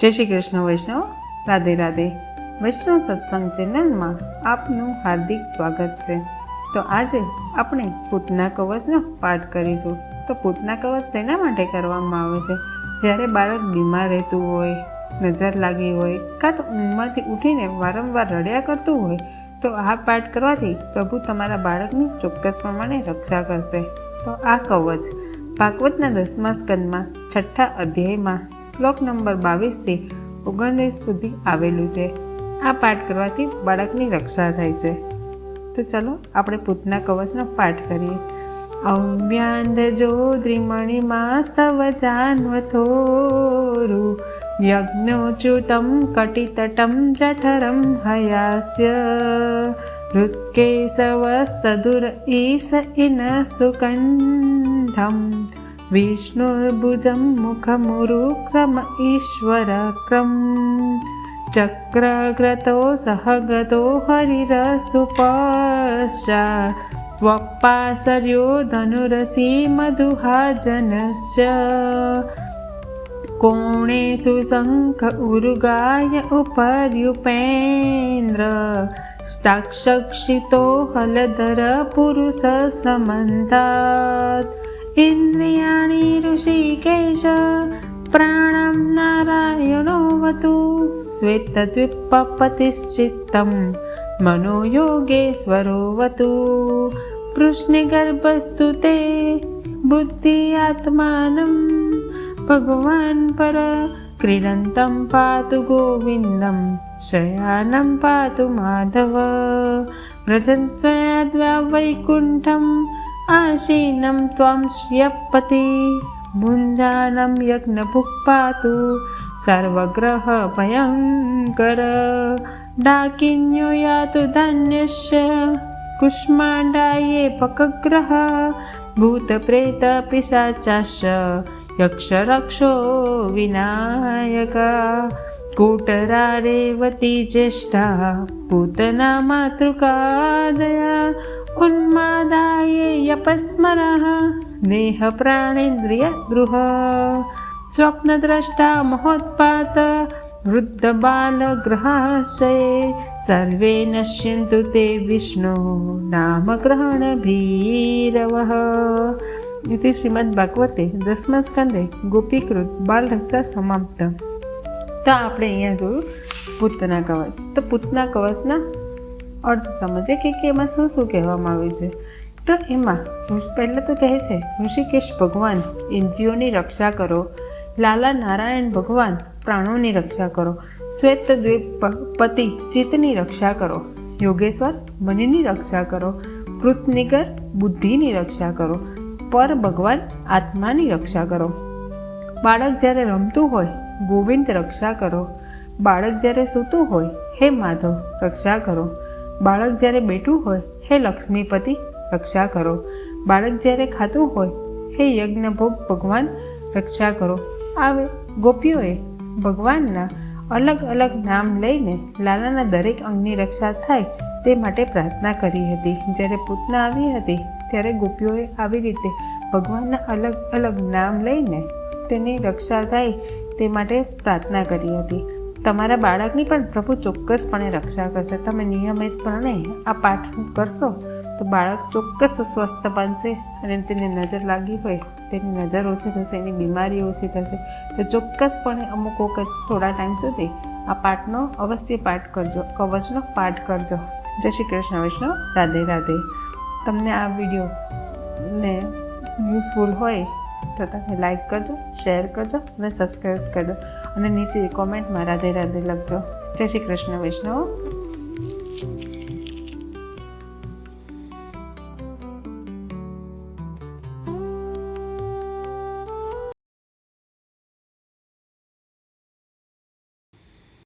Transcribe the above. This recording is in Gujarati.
જય શ્રી કૃષ્ણ વૈષ્ણવ. રાધે રાધે. વૈષ્ણવ સત્સંગ ચેનલમાં આપનું હાર્દિક સ્વાગત છે. તો આજે આપણે પૂતના કવચનો પાઠ કરીશું. તો પૂતના કવચ શેના માટે કરવામાં આવે છે? જ્યારે બાળક બીમાર રહેતું હોય, નજર લાગી હોય કાં તો ઊંઘમાંથી ઉઠીને વારંવાર રડ્યા કરતું હોય, તો આ પાઠ કરવાથી પ્રભુ તમારા બાળકની ચોક્કસ પ્રમાણે રક્ષા કરશે. તો આ કવચ ભાગવતના દસમા સ્કંદમાં છઠ્ઠા અધ્યાયમાં શ્લોક નંબર બાવીસથી ઓગણત્રીસ સુધી આવેલું છે. આ પાઠ કરવાથી બાળકની રક્ષા થાય છે. તો ચલો આપણે પૂતના કવચનો પાઠ કરીએ. અવ્યાંધજો દ્રિમણિમાં સ્તવ જાન્વથોરુ યજ્ઞોચ્યુતમ કટિતટમ જઠરમ હયાસ્ય हृत्केशवस्तदुर ईश इनस्तु इनस्तुकण्ठं विष्णुर्भुजं मुखमुरुक्रम ईश्वरक्रम्। चक्रग्रतो सहगतो हरिरस्तुपश्चप्पाचर्यो धनुरसी मधुहा जनश्च कोणेषु शङ्ख उरुगाय उपर्युपेन्द्र स्ताक्षक्षितो हलधर पुरुषसमन्तात् इन्द्रियाणि ऋषिकेश प्राणं नारायणोऽवतु श्वेतद्विपपतिश्चित्तं मनो योगेश्वरोऽवतु कृष्णगर्भस्तु ते बुद्धि आत्मानं भगवान् पर क्रीडन्तं पातु गोविन्दं शयानं पातु माधव। व्रजन्त्वया वैकुण्ठम् आसीनं त्वां श्रियपति। भुञ्जानं यज्ञभुक् पातु सर्वग्रहभयङ्कर। डाकिन्यो यातु धान्यस्य कुष्माण्डाये पकग्रह। भूतप्रेतपिशाचाश्च यक्षरक्षो विनायक कूटरा रेवती ज्येष्ठा पूतना मातृकादया उन्मादाये यपस्मरः देहप्राणेन्द्रियद्रुह स्वप्नद्रष्टा महोत्पात वृद्धबालग्रहाशये सर्वे नश्यन्तु ते विष्णो नामग्रहणभीरवः इति શ્રીમદ્ભાગવતે દસમા સ્કંદે ગોપીકૃત બાલ રક્ષા સમાપ્ત તો આપણે અહીંયા જોયું પૂતના કવચ તો પૂતના કવચના અર્થ સમજે કે એમાં શું શું કહેવામાં આવ્યું છે તો એમાં પહેલાં તો કહે છે ઋષિકેશ ભગવાન ઇન્દ્રિયોની રક્ષા કરો લાલા નારાયણ ભગવાન પ્રાણોની રક્ષા કરો શ્વેત દ્વીપ પતિ ચિત્તની રક્ષા કરો યોગેશ્વર મનની રક્ષા કરો કૃતનિગર બુદ્ધિની રક્ષા કરો પર ભગવાન આત્માની રક્ષા કરો. બાળક જ્યારે રમતું હોય, ગોવિંદ રક્ષા કરો. બાળક જ્યારે સૂતું હોય, હે માધવ, રક્ષા કરો. બાળક જ્યારે બેઠું હોય, હે લક્ષ્મીપતિ, રક્ષા કરો. બાળક જ્યારે ખાતું હોય, હે યજ્ઞભોગ, ભગવાન, રક્ષા કરો. આવે ગોપીઓએ ભગવાનના અલગ અલગ નામ લઈને લાલાના દરેક અંગની રક્ષા થાય તે માટે પ્રાર્થના કરી હતી. જ્યારે પૂતના આવી હતી ત્યારે ગોપીઓએ આવી રીતે ભગવાનના અલગ અલગ નામ લઈને તેની રક્ષા થાય તે માટે પ્રાર્થના કરી હતી. તમારા બાળકની પણ પ્રભુ ચોક્કસપણે રક્ષા કરશે. તમે નિયમિતપણે આ પાઠ કરશો તો બાળક ચોક્કસ સ્વસ્થ બનશે અને તેની નજર લાગી હોય, તેની નજર ઓછી થશે, એની બીમારી ઓછી થશે. તો ચોક્કસપણે અમુક વખત થોડા ટાઈમ સુધી આ પાઠનો અવશ્ય પાઠ કરજો, કવચનો પાઠ કરજો. જય શ્રી કૃષ્ણ, વૈષ્ણવ. રાધે રાધે. તમને આ વીડિયો ને યુઝફુલ હોય તો તમે લાઈક કરજો, શેર કરજો અને સબસ્ક્રાઈબ કરજો. અને નીતિ કોમેન્ટમાં રાધે રાધે લખજો. જય શ્રી કૃષ્ણ વૈષ્ણવ.